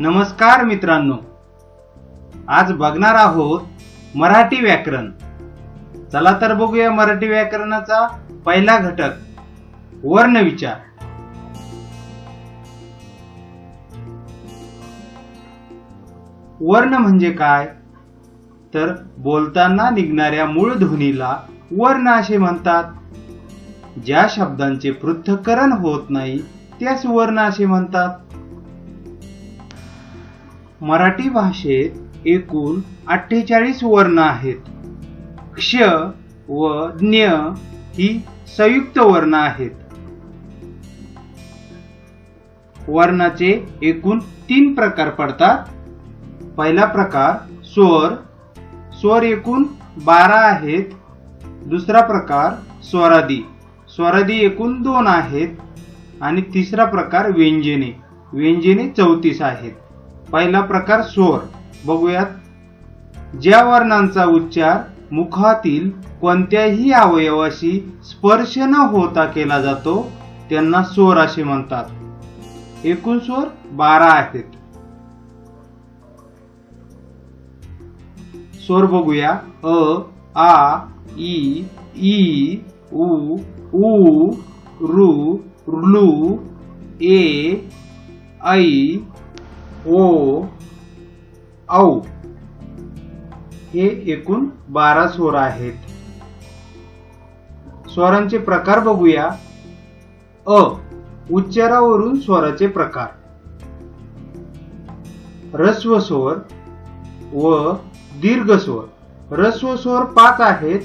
नमस्कार मित्रांनो. आज बघणार आहोत मराठी व्याकरण. चला तर बघूया मराठी व्याकरणाचा पहिला घटक वर्ण विचार. वर्ण म्हणजे काय? तर बोलताना निघणाऱ्या मूळ ध्वनीला वर्ण असे म्हणतात. ज्या शब्दांचे पृथक्करण होत नाही त्यास वर्ण असे म्हणतात. मराठी भाषेत एकूण अठ्ठेचाळीस वर्ण आहेत. क्ष व ज्ञ ही संयुक्त वर्ण आहेत. वर्णाचे एकूण तीन प्रकार पडतात. पहिला प्रकार स्वर. स्वर एकूण बारा आहेत. दुसरा प्रकार स्वरादी. स्वरादी एकूण दोन आहेत. आणि तिसरा प्रकार व्यंजने. व्यंजने चौतीस आहेत. पहिला प्रकार स्वर बघूयात. ज्या वर्णांचा उच्चार मुखातील कोणत्याही अवयवाशी स्पर्श न होता केला जातो त्यांना स्वर असे म्हणतात. एकूण स्वर बारा आहेत. स्वर बघूया. अ आ ई ई उ ऊ रू ऋलू ए ऐ ओ औ. हे एकूण बारा स्वर आहेत. स्वरांचे प्रकार बघूया. अ उच्चारावरून स्वराचे प्रकार. रस्व स्वर व दीर्घ स्वर रस्व स्वर पाच आहेत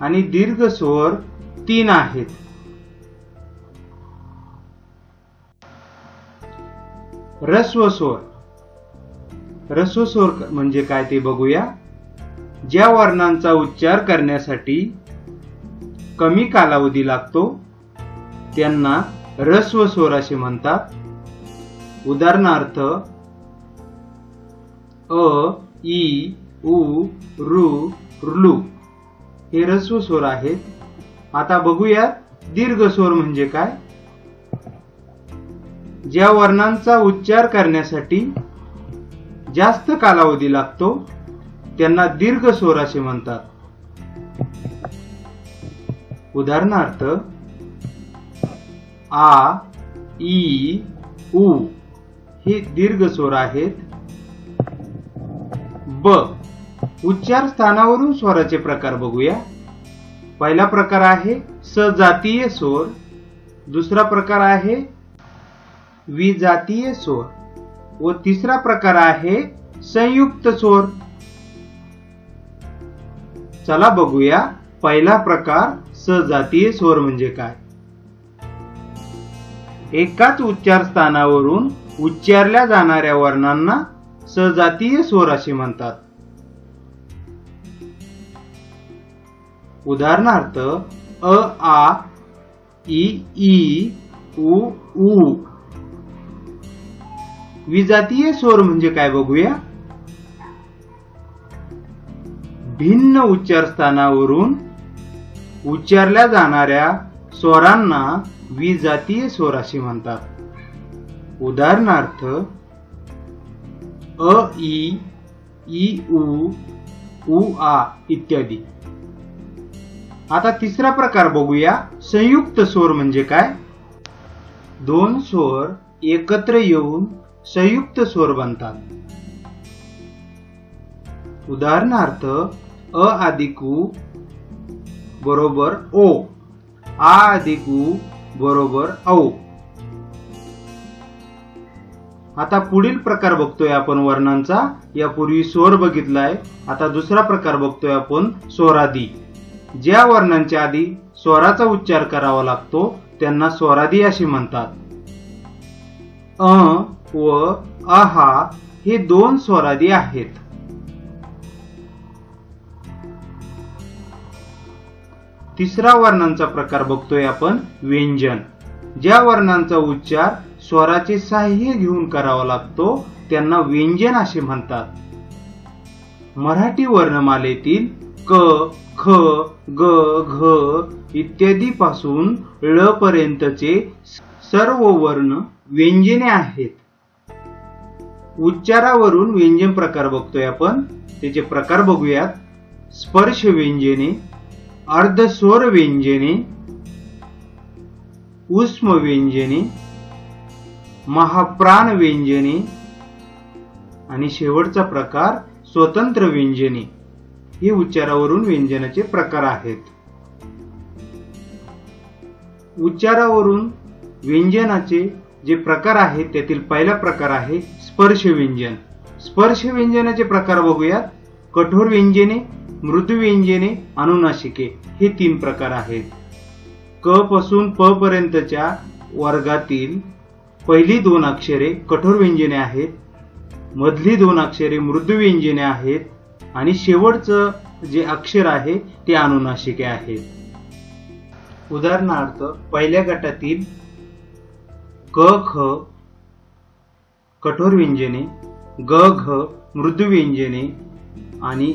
आणि दीर्घ स्वर तीन आहेत. रस्व स्वर रस्व स्वर म्हणजे काय ते बघूया. ज्या वर्णांचा उच्चार करण्यासाठी कमी कालावधी लागतो त्यांना रस्व स्वर असे म्हणतात. उदाहरणार्थ अ ई उ रु ऋलू हे रस्व स्वर आहेत. आता बघूया दीर्घ स्वर म्हणजे काय. ज्या वर्णांचा उच्चार करण्यासाठी जास्त कालावधी लागतो त्यांना दीर्घ स्वर असे म्हणतात. उदाहरणार्थ आ ई उ हे दीर्घ स्वर आहेत. ब उच्चार स्थानावरून स्वराचे प्रकार बघूया. पहिला प्रकार आहे सजातीय स्वर. दुसरा प्रकार आहे विजातीय स्वर. व तिसरा प्रकार आहे संयुक्त स्वर. चला बघूया पहिला प्रकार सजातीय स्वर म्हणजे काय? एकाच उच्चार स्थानावरून उच्चारल्या जाणाऱ्या वर्णांना सजातीय स्वर असे म्हणतात. उदाहरणार्थ अ आ ई ई उ ऊ विजातीय स्वर म्हणजे काय बघूया? भिन्न उच्चार स्थानावरून उच्चारल्या जाणाऱ्या स्वरांना विजातीय स्वर असे म्हणतात. उदाहरणार्थ अ ई ई उ उ आ इत्यादी. आता तिसरा प्रकार बघूया. संयुक्त स्वर म्हणजे काय? दोन स्वर एकत्र येऊन संयुक्त स्वर बनतात. उदाहरणार्थ अ अधिक बरोबर ओ. आ अधिक बरोबर औ. आता पुढील प्रकार बघतोय आपण वर्णांचा. यापूर्वी स्वर बघितलाय. आता दुसरा प्रकार बघतोय आपण स्वरादी. ज्या वर्णांच्या आधी स्वराचा उच्चार करावा लागतो त्यांना स्वरादी असे म्हणतात. अ व आहा हे दोन स्वरादी आहेत. तिसरा वर्णांचा प्रकार बघतोय आपण व्यंजन. ज्या वर्णांचा उच्चार स्वराचे साह्य घेऊन करावा लागतो त्यांना व्यंजन असे म्हणतात. मराठी वर्णमालेतील क ख ग घ इत्यादी पासून ळ पर्यंतचे सर्व वर्ण व्यंजने आहेत. उच्चारावरून व्यंजन प्रकार बघतोय आपण. त्याचे प्रकार बघूयात. स्पर्श व्यंजने अर्धस्वर व्यंजने उष्म व्यंजने महाप्राण व्यंजने आणि शेवटचा प्रकार स्वतंत्र व्यंजने. हे उच्चारावरून व्यंजनाचे प्रकार आहेत. उच्चारावरून व्यंजनाचे जे प्रकार आहेत त्यातील पहिला प्रकार आहे स्पर्श व्यंजन स्पर्श व्यंजनाचे प्रकार बघूयात. कठोर व्यंजने मृदू व्यंजने अनुनाशिके हे तीन प्रकार आहेत. क पासून प पर्यंतच्या वर्गातील पहिली दोन अक्षरे कठोर व्यंजने आहेत. मधली दोन अक्षरे मृदू व्यंजने आहेत. आणि शेवटचं जे अक्षर आहे ते अनुनाशिके आहेत उदाहरणार्थ पहिल्या गटातील क ख कठोर व्यंजने ग घ मृदू व्यंजने आणि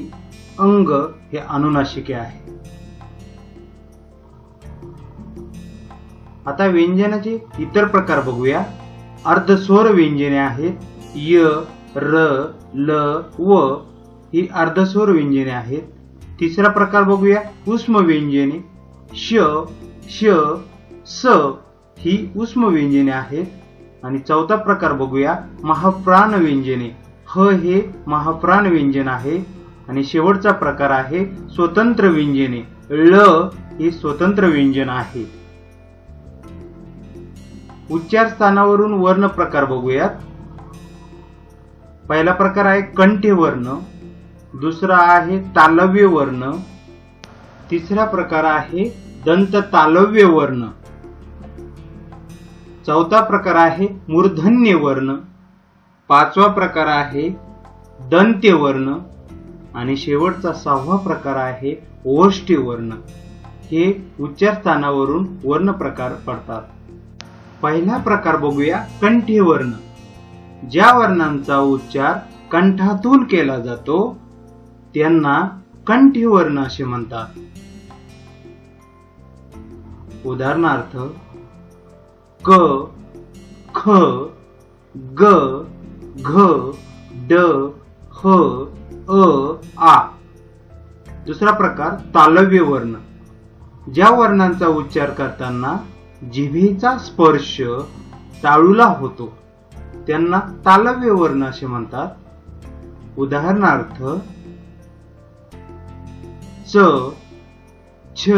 अंग हे अनुनाशिके आहे. आता व्यंजनाचे इतर प्रकार बघूया. अर्धस्वर व्यंजने आहेत. य र ल व ही अर्धस्वर व्यंजने आहेत. तिसरा प्रकार बघूया. उष्म व्यंजने. श श स ही उष्म व्यंजने आहेत. आणि चौथा प्रकार बघूया. महाप्राण व्यंजने ह हे महाप्राण व्यंजन आहे. आणि शेवटचा प्रकार आहे स्वतंत्र व्यंजने ळ हे स्वतंत्र व्यंजन आहे. उच्चार स्थानावरून वर्ण प्रकार बघूयात. पहिला प्रकार आहे कंठे वर्ण दुसरा आहे तालव्य वर्ण तिसरा प्रकार आहे दंत तालव्य वर्ण चौथा प्रकार आहे मूर्धन्य वर्ण. पाचवा प्रकार आहे दंत्य वर्ण. आणि शेवटचा सहावा प्रकार आहे ओष्टी वर्ण. हे उच्चार स्थानावरून वर्ण प्रकार पडतात. पहिला प्रकार बघूया कंठी वर्ण. ज्या वर्णांचा उच्चार कंठातून केला जातो त्यांना कंठी वर्ण असे म्हणतात. उदाहरणार्थ क ख ग घ ड ह अ आ. दुसरा प्रकार तालव्य वर्ण. ज्या वर्णांचा उच्चार करताना जिभेचा स्पर्श टाळूला होतो त्यांना तालव्य वर्ण असे म्हणतात. उदाहरणार्थ च छ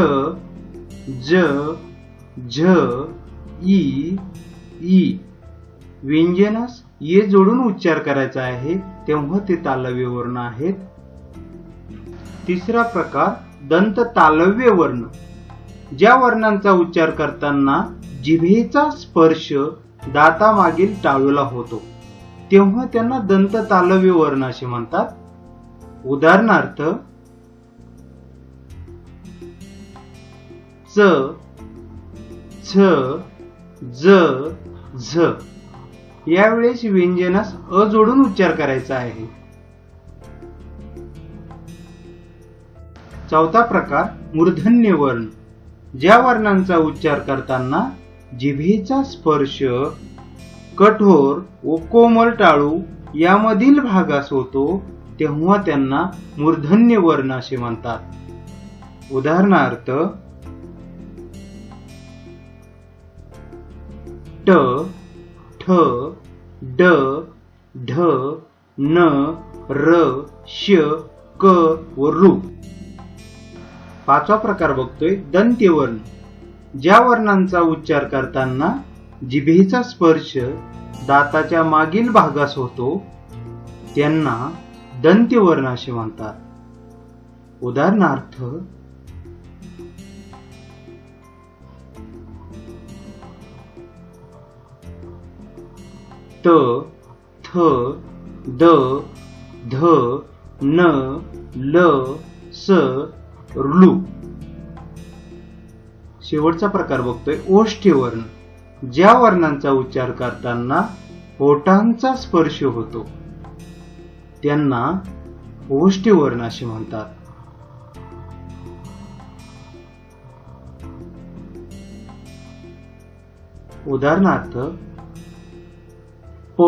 ज झ ई ई. व्यंजनास ये जोडून उच्चार करायचा आहे तेव्हा ते तालव्य वर्ण आहेत. तिसरा प्रकार दंत तालव्य वर्ण. ज्या वर्णांचा उच्चार करताना जिभेचा स्पर्श दातामागील टाळूला होतो तेव्हा त्यांना दंत तालव्य वर्ण असे म्हणतात. उदाहरणार्थ च छ ज झ. यावेळेस व्यंजनास अ जोडून उच्चार करायचा आहे. चौथा प्रकार मूर्धन्य वर्ण. ज्या वर्णांचा उच्चार करताना जिभेचा स्पर्श कठोर व कोमल टाळू यामधील भागास होतो तेव्हा त्यांना मूर्धन्य वर्ण असे म्हणतात. उदाहरणार्थ ट ठ ड ढ न र श क व ऋ पाचवा प्रकार बघतोय दंत्यवर्ण. ज्या वर्णांचा उच्चार करताना जिभेचा स्पर्श दाताच्या मागील भागास होतो त्यांना दंत्यवर्ण असे म्हणतात. उदाहरणार्थ त थ द ध न ल स लू शेवटचा प्रकार बघतोय. ओष्ठी वर्ण. ज्या वर्णांचा उच्चार करताना ओठांचा स्पर्श होतो त्यांना ओष्ठी वर्ण असे म्हणतात. उदाहरणार्थ प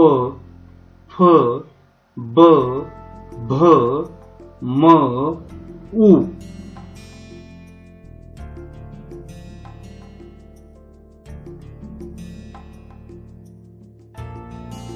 फ ब भ म उ.